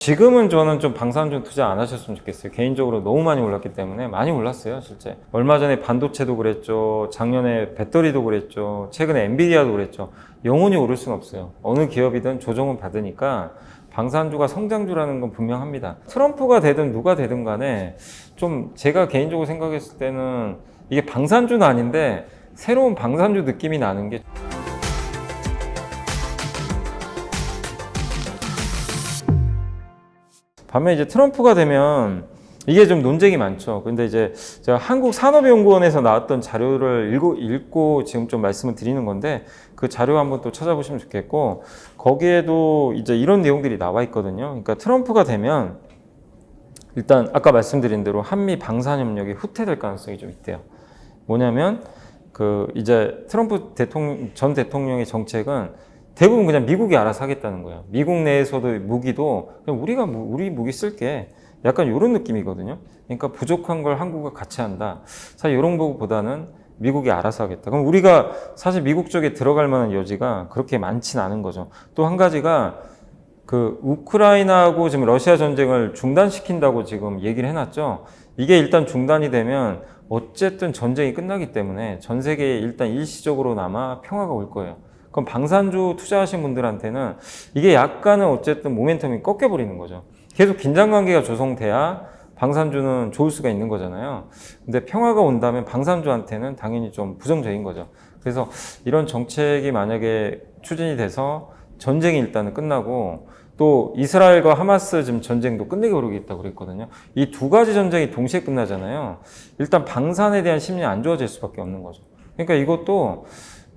지금은 저는 좀 방산주 투자 안 하셨으면 좋겠어요. 개인적으로 너무 많이 올랐기 때문에 많이 올랐어요, 실제. 얼마 전에 반도체도 그랬죠. 작년에 배터리도 그랬죠. 최근에 엔비디아도 그랬죠. 영원히 오를 수는 없어요. 어느 기업이든 조정은 받으니까 방산주가 성장주라는 건 분명합니다. 트럼프가 되든 누가 되든 간에 좀 제가 개인적으로 생각했을 때는 이게 방산주는 아닌데 새로운 방산주 느낌이 나는 게 반면 이제 트럼프가 되면 이게 좀 논쟁이 많죠. 근데 이제 제가 한국 산업연구원에서 나왔던 자료를 읽고, 읽고 지금 좀 말씀을 드리는 건데 그 자료 한번 또 찾아보시면 좋겠고 거기에도 이제 이런 내용들이 나와 있거든요. 그러니까 트럼프가 되면 일단 아까 말씀드린 대로 한미 방산협력이 후퇴될 가능성이 좀 있대요. 뭐냐면 그 이제 트럼프 대통령 전 대통령의 정책은 대부분 그냥 미국이 알아서 하겠다는 거예요. 미국 내에서도 무기도 그냥 우리가 무- 우리 무기 쓸게. 약간 이런 느낌이거든요. 그러니까 부족한 걸 한국과 같이 한다. 사실 이런 거보다는 미국이 알아서 하겠다. 그럼 우리가 사실 미국 쪽에 들어갈 만한 여지가 그렇게 많진 않은 거죠. 또 한 가지가 그 우크라이나하고 지금 러시아 전쟁을 중단시킨다고 지금 얘기를 해놨죠. 이게 일단 중단이 되면 어쨌든 전쟁이 끝나기 때문에 전 세계에 일단 일시적으로나마 평화가 올 거예요. 그럼 방산주 투자하신 분들한테는 이게 약간은 어쨌든 모멘텀이 꺾여버리는 거죠. 계속 긴장 관계가 조성돼야 방산주는 좋을 수가 있는 거잖아요. 근데 평화가 온다면 방산주한테는 당연히 좀 부정적인 거죠. 그래서 이런 정책이 만약에 추진이 돼서 전쟁이 일단은 끝나고 또 이스라엘과 하마스 지금 전쟁도 끝내게 오르겠다고 그랬거든요. 이 두 가지 전쟁이 동시에 끝나잖아요. 일단 방산에 대한 심리 안 좋아질 수밖에 없는 거죠. 그러니까 이것도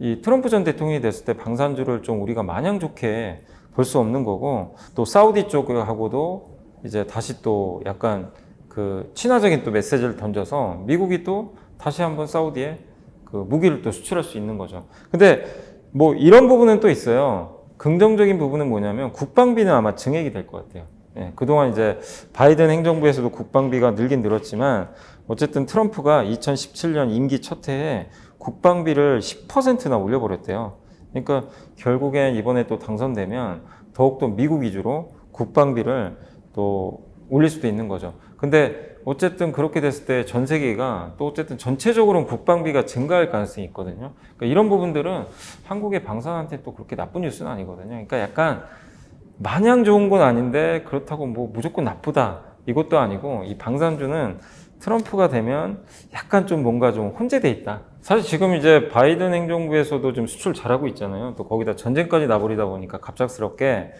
이 트럼프 전 대통령이 됐을 때 방산주를 좀 우리가 마냥 좋게 볼 수 없는 거고 또 사우디 쪽하고도 이제 다시 또 약간 그 친화적인 또 메시지를 던져서 미국이 또 다시 한번 사우디에 그 무기를 또 수출할 수 있는 거죠. 근데 뭐 이런 부분은 또 있어요. 긍정적인 부분은 뭐냐면 국방비는 아마 증액이 될 것 같아요. 예, 그동안 이제 바이든 행정부에서도 국방비가 늘긴 늘었지만 어쨌든 트럼프가 2017년 임기 첫 해에 국방비를 10%나 올려버렸대요. 그러니까 결국엔 이번에 또 당선되면 더욱더 미국 위주로 국방비를 또 올릴 수도 있는 거죠. 근데 어쨌든 그렇게 됐을 때 전 세계가 또 어쨌든 전체적으로는 국방비가 증가할 가능성이 있거든요. 그러니까 이런 부분들은 한국의 방산한테 또 그렇게 나쁜 뉴스는 아니거든요. 그러니까 약간 마냥 좋은 건 아닌데 그렇다고 뭐 무조건 나쁘다 이것도 아니고 이 방산주는 트럼프가 되면 약간 좀 뭔가 좀 혼재돼 있다. 사실 지금 이제 바이든 행정부에서도 좀 수출 잘하고 있잖아요. 또 거기다 전쟁까지 나버리다 보니까 갑작스럽게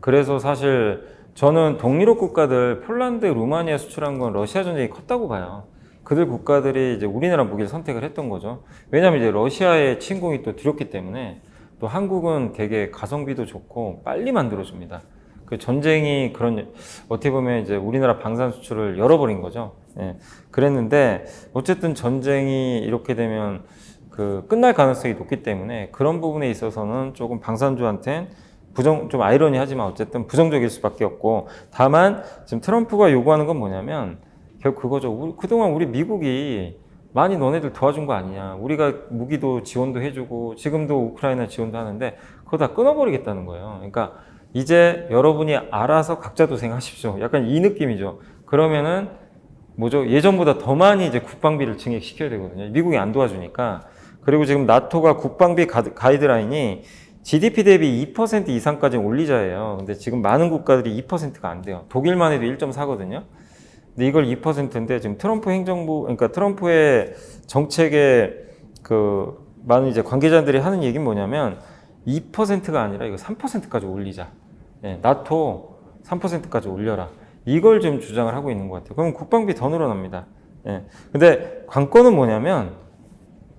그래서 사실 저는 동유럽 국가들 폴란드, 루마니아 수출한 건 러시아 전쟁이 컸다고 봐요. 그들 국가들이 이제 우리나라 무기를 선택을 했던 거죠. 왜냐하면 이제 러시아의 침공이 또 두렵기 때문에 또 한국은 되게 가성비도 좋고 빨리 만들어줍니다. 그 전쟁이 그런 어떻게 보면 이제 우리나라 방산 수출을 열어버린 거죠. 예. 그랬는데 어쨌든 전쟁이 이렇게 되면 그 끝날 가능성이 높기 때문에 그런 부분에 있어서는 조금 방산주한테는 부정 좀 아이러니하지만 어쨌든 부정적일 수밖에 없고 다만 지금 트럼프가 요구하는 건 뭐냐면 결국 그거죠. 우리, 그동안 우리 미국이 많이 너네들 도와준 거 아니냐. 우리가 무기도 지원도 해주고 지금도 우크라이나 지원도 하는데 그거 다 끊어버리겠다는 거예요. 그러니까 이제 여러분이 알아서 각자 도생하십시오. 약간 이 느낌이죠. 그러면은 뭐죠? 예전보다 더 많이 이제 국방비를 증액시켜야 되거든요. 미국이 안 도와주니까. 그리고 지금 나토가 국방비 가이드라인이 GDP 대비 2% 이상까지 올리자예요. 근데 지금 많은 국가들이 2%가 안 돼요. 독일만 해도 1.4거든요. 근데 이걸 2%인데 지금 트럼프 행정부, 그러니까 트럼프의 정책에 그 많은 이제 관계자들이 하는 얘기는 뭐냐면 2%가 아니라 이거 3%까지 올리자. 예, 나토 3%까지 올려라. 이걸 좀 주장을 하고 있는 것 같아요. 그럼 국방비 더 늘어납니다. 예. 근데 관건은 뭐냐면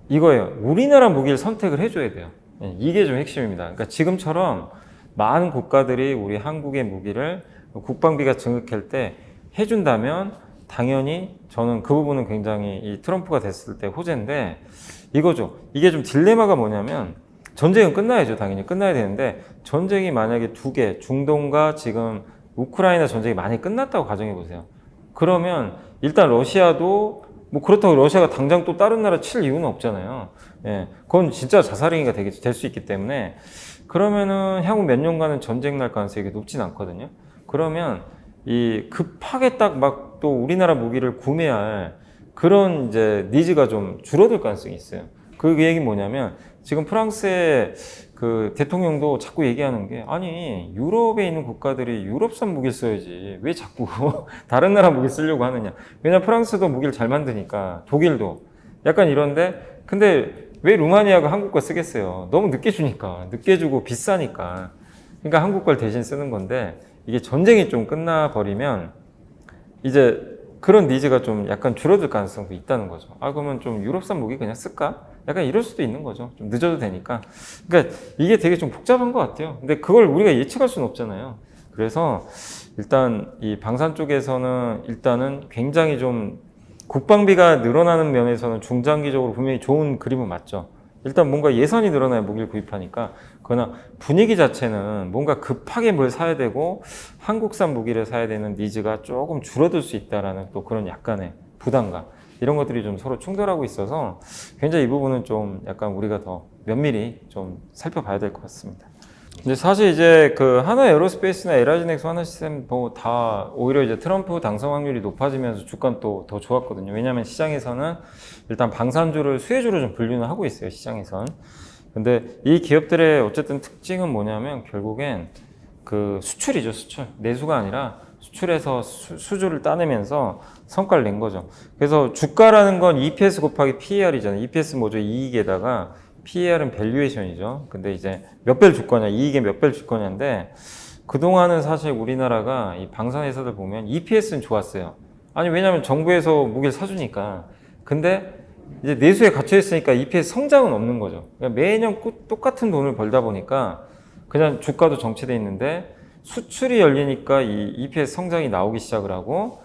이거예요. 우리나라 무기를 선택을 해줘야 돼요. 예, 이게 좀 핵심입니다. 그러니까 지금처럼 많은 국가들이 우리 한국의 무기를 국방비가 증액할 때 해준다면 당연히 저는 그 부분은 굉장히 이 트럼프가 됐을 때 호재인데 이거죠. 이게 좀 딜레마가 뭐냐면 전쟁은 끝나야죠. 당연히 끝나야 되는데 전쟁이 만약에 두 개, 중동과 지금 우크라이나 전쟁이 많이 끝났다고 가정해 보세요. 그러면 일단 러시아도 뭐 그렇다고 러시아가 당장 또 다른 나라 칠 이유는 없잖아요. 예, 그건 진짜 자살행위가 될 수 있기 때문에 그러면은 향후 몇 년간은 전쟁 날 가능성이 높진 않거든요. 그러면 이 급하게 딱 막 또 우리나라 무기를 구매할 그런 이제 니즈가 좀 줄어들 가능성이 있어요. 그 얘기 뭐냐면 지금 프랑스의 그 대통령도 자꾸 얘기하는 게 아니 유럽에 있는 국가들이 유럽산 무기를 써야지 왜 자꾸 다른 나라 무기 쓰려고 하느냐. 왜냐 프랑스도 무기를 잘 만드니까 독일도. 약간 이런데 근데 왜 루마니아가 한국 거 쓰겠어요? 너무 늦게 주니까. 늦게 주고 비싸니까. 그러니까 한국 걸 대신 쓰는 건데 이게 전쟁이 좀 끝나 버리면 이제 그런 니즈가 좀 약간 줄어들 가능성도 있다는 거죠. 아, 그러면 좀 유럽산 무기 그냥 쓸까? 약간 이럴 수도 있는 거죠. 좀 늦어도 되니까. 그러니까 이게 되게 좀 복잡한 것 같아요. 근데 그걸 우리가 예측할 수는 없잖아요. 그래서 일단 이 방산 쪽에서는 일단은 굉장히 좀 국방비가 늘어나는 면에서는 중장기적으로 분명히 좋은 그림은 맞죠. 일단 뭔가 예산이 늘어나야 무기를 구입하니까 그러나 분위기 자체는 뭔가 급하게 뭘 사야 되고 한국산 무기를 사야 되는 니즈가 조금 줄어들 수 있다라는 또 그런 약간의 부담감 이런 것들이 좀 서로 충돌하고 있어서 굉장히 이 부분은 좀 약간 우리가 더 면밀히 좀 살펴봐야 될 것 같습니다. 근데 사실 이제 그 하나 에어로스페이스나 에라지넥스 하나 시스템 뭐다 오히려 이제 트럼프 당선 확률이 높아지면서 주가는 또더 좋았거든요. 왜냐하면 시장에서는 일단 방산주를 수혜주로 좀 분류는 하고 있어요. 시장에선. 근데 이 기업들의 어쨌든 특징은 뭐냐면 결국엔 그 수출이죠. 수출. 내수가 아니라 수출해서 수, 수주를 따내면서 성과를 낸 거죠. 그래서 주가라는 건 EPS 곱하기 PER이잖아요. EPS 뭐죠? 이익에다가 PER은 밸류에이션이죠. 근데 이제 몇 배를 줄 거냐, 이익에 몇 배를 줄 거냐인데 그동안은 사실 우리나라가 이 방산 회사들 보면 EPS는 좋았어요. 아니 왜냐하면 정부에서 무기를 사주니까. 근데 이제 내수에 갇혀 있으니까 EPS 성장은 없는 거죠. 그러니까 매년 꾸- 똑같은 돈을 벌다 보니까 그냥 주가도 정체돼 있는데 수출이 열리니까 이 EPS 성장이 나오기 시작을 하고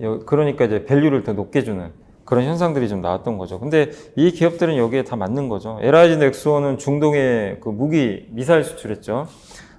여- 그러니까 이제 밸류를 더 높게 주는 그런 현상들이 좀 나왔던 거죠. 근데 이 기업들은 여기에 다 맞는 거죠. LIG 넥스원은 중동에 그 무기 미사일 수출했죠.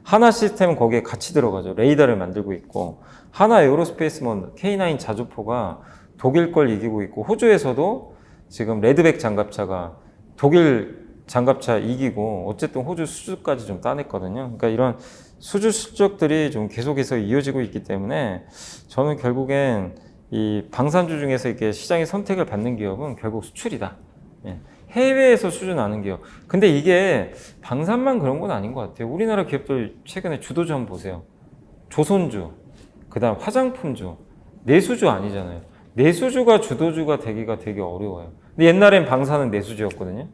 하나 시스템은 거기에 같이 들어가죠. 레이더를 만들고 있고 하나 에어로스페이스먼 K9 자주포가 독일 걸 이기고 있고 호주에서도 지금 레드백 장갑차가 독일 장갑차 이기고 어쨌든 호주 수주까지 좀 따냈거든요. 그러니까 이런 수주 실적들이 좀 계속해서 이어지고 있기 때문에 저는 결국엔 이 방산주 중에서 이렇게 시장의 선택을 받는 기업은 결국 수출이다. 예. 해외에서 수주나는 기업. 근데 이게 방산만 그런 건 아닌 것 같아요. 우리나라 기업들 최근에 주도주 한번 보세요. 조선주, 그 다음 화장품주, 내수주 아니잖아요. 내수주가 주도주가 되기가 되게 어려워요. 근데 옛날엔 방산은 내수주였거든요.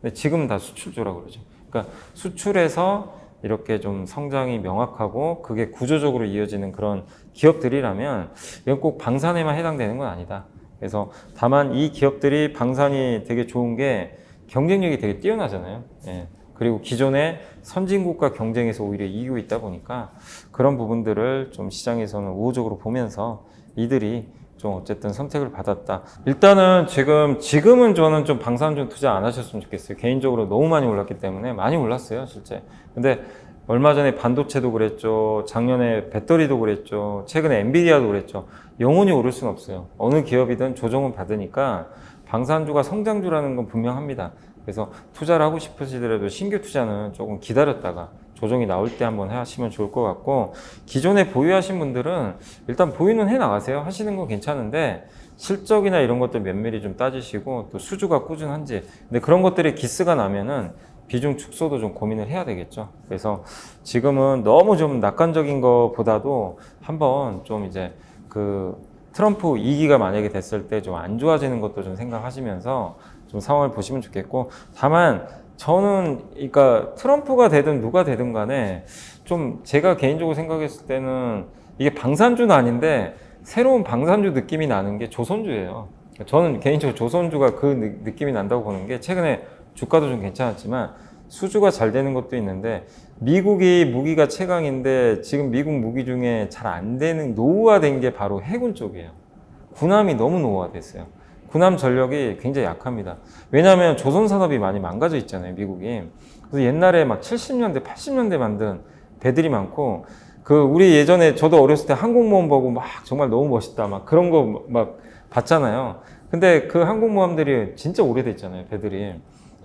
근데 지금은 다 수출주라고 그러죠. 그러니까 수출해서 이렇게 좀 성장이 명확하고 그게 구조적으로 이어지는 그런 기업들이라면 이건 꼭 방산에만 해당되는 건 아니다. 그래서 다만 이 기업들이 방산이 되게 좋은 게 경쟁력이 되게 뛰어나잖아요. 예. 그리고 기존의 선진국과 경쟁에서 오히려 이기고 있다 보니까 그런 부분들을 좀 시장에서는 우호적으로 보면서 이들이 좀 어쨌든 선택을 받았다. 일단은 지금 지금은 저는 좀 방산 좀 투자 안 하셨으면 좋겠어요. 개인적으로 너무 많이 올랐기 때문에 많이 올랐어요, 실제. 근데 얼마 전에 반도체도 그랬죠. 작년에 배터리도 그랬죠. 최근에 엔비디아도 그랬죠. 영원히 오를 수는 없어요. 어느 기업이든 조정은 받으니까 방산주가 성장주라는 건 분명합니다. 그래서 투자를 하고 싶으시더라도 신규 투자는 조금 기다렸다가 조정이 나올 때 한번 하시면 좋을 것 같고 기존에 보유하신 분들은 일단 보유는 해 나가세요. 하시는 건 괜찮은데 실적이나 이런 것들 면밀히 좀 따지시고 또 수주가 꾸준한지 근데 그런 것들이 기스가 나면은 비중 축소도 좀 고민을 해야 되겠죠. 그래서 지금은 너무 좀 낙관적인 것보다도 한번 좀 이제 그 트럼프 2기가 만약에 됐을 때 좀 안 좋아지는 것도 좀 생각하시면서 좀 상황을 보시면 좋겠고 다만 저는 그러니까 트럼프가 되든 누가 되든 간에 좀 제가 개인적으로 생각했을 때는 이게 방산주는 아닌데 새로운 방산주 느낌이 나는 게 조선주예요. 저는 개인적으로 조선주가 그 느- 느낌이 난다고 보는 게 최근에 주가도 좀 괜찮았지만 수주가 잘 되는 것도 있는데 미국이 무기가 최강인데 지금 미국 무기 중에 잘 안 되는 노후화된 게 바로 해군 쪽이에요. 군함이 너무 노후화됐어요. 군함 전력이 굉장히 약합니다. 왜냐하면 조선 산업이 많이 망가져 있잖아요, 미국이. 그래서 옛날에 막 70년대, 80년대 만든 배들이 많고 그 우리 예전에 저도 어렸을 때 항공모함 보고 막 정말 너무 멋있다 막 그런 거 막 봤잖아요. 근데 그 항공모함들이 진짜 오래됐잖아요, 배들이.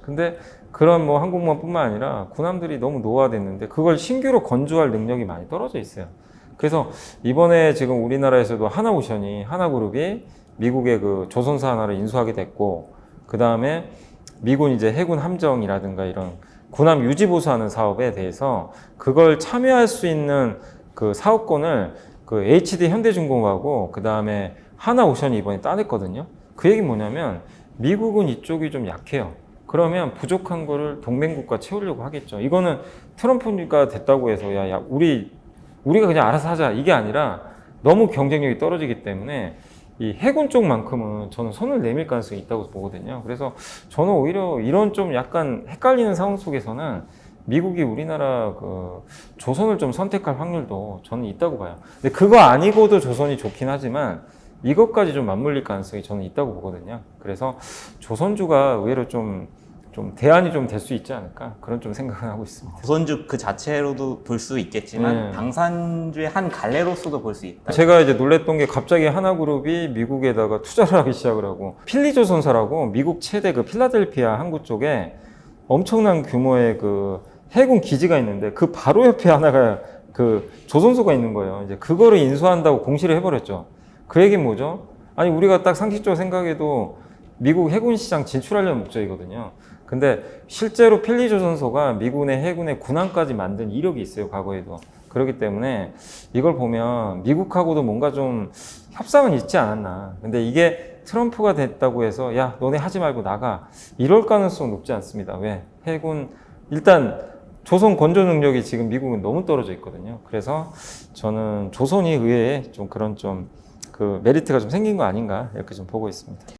근데 그런 뭐 항공모함뿐만 아니라 군함들이 너무 노화됐는데 그걸 신규로 건조할 능력이 많이 떨어져 있어요. 그래서 이번에 지금 우리나라에서도 하나오션이 하나그룹이 미국의 그 조선사 하나를 인수하게 됐고 그 다음에 미군 이제 해군 함정이라든가 이런 군함 유지 보수하는 사업에 대해서 그걸 참여할 수 있는 그 사업권을 그 HD 현대중공업하고 그 다음에 하나오션이 이번에 따냈거든요. 그 얘기 뭐냐면 미국은 이쪽이 좀 약해요. 그러면 부족한 거를 동맹국가 채우려고 하겠죠. 이거는 트럼프가 됐다고 해서 야, 야 우리 우리가 그냥 알아서 하자 이게 아니라 너무 경쟁력이 떨어지기 때문에 이 해군 쪽만큼은 저는 손을 내밀 가능성이 있다고 보거든요. 그래서 저는 오히려 이런 좀 약간 헷갈리는 상황 속에서는 미국이 우리나라 그 조선을 좀 선택할 확률도 저는 있다고 봐요. 근데 그거 아니고도 조선이 좋긴 하지만 이것까지 좀 맞물릴 가능성이 저는 있다고 보거든요. 그래서 조선주가 의외로 좀, 좀 대안이 좀 될 수 있지 않을까 그런 좀 생각을 하고 있습니다. 조선주 그 자체로도 볼 수 있겠지만 네. 방산주의 한 갈래로서도 볼 수 있다. 제가 이제 놀랬던 게 갑자기 하나그룹이 미국에다가 투자를 하기 시작을 하고 필리조선사라고 미국 최대 그 필라델피아 항구 쪽에 엄청난 규모의 그 해군 기지가 있는데 그 바로 옆에 하나가 그 조선소가 있는 거예요. 이제 그거를 인수한다고 공시를 해버렸죠. 그 얘기는 뭐죠? 아니 우리가 딱 상식적으로 생각해도 미국 해군 시장 진출하려는 목적이거든요. 근데 실제로 필리 조선소가 미군의 해군의 군함까지 만든 이력이 있어요, 과거에도. 그렇기 때문에 이걸 보면 미국하고도 뭔가 좀 협상은 있지 않았나. 근데 이게 트럼프가 됐다고 해서 야, 너네 하지 말고 나가. 이럴 가능성은 높지 않습니다. 왜? 해군, 일단 조선 건조 능력이 지금 미국은 너무 떨어져 있거든요. 그래서 저는 조선이 의외에 좀 그런 좀 그 메리트가 좀 생긴 거 아닌가 이렇게 좀 보고 있습니다.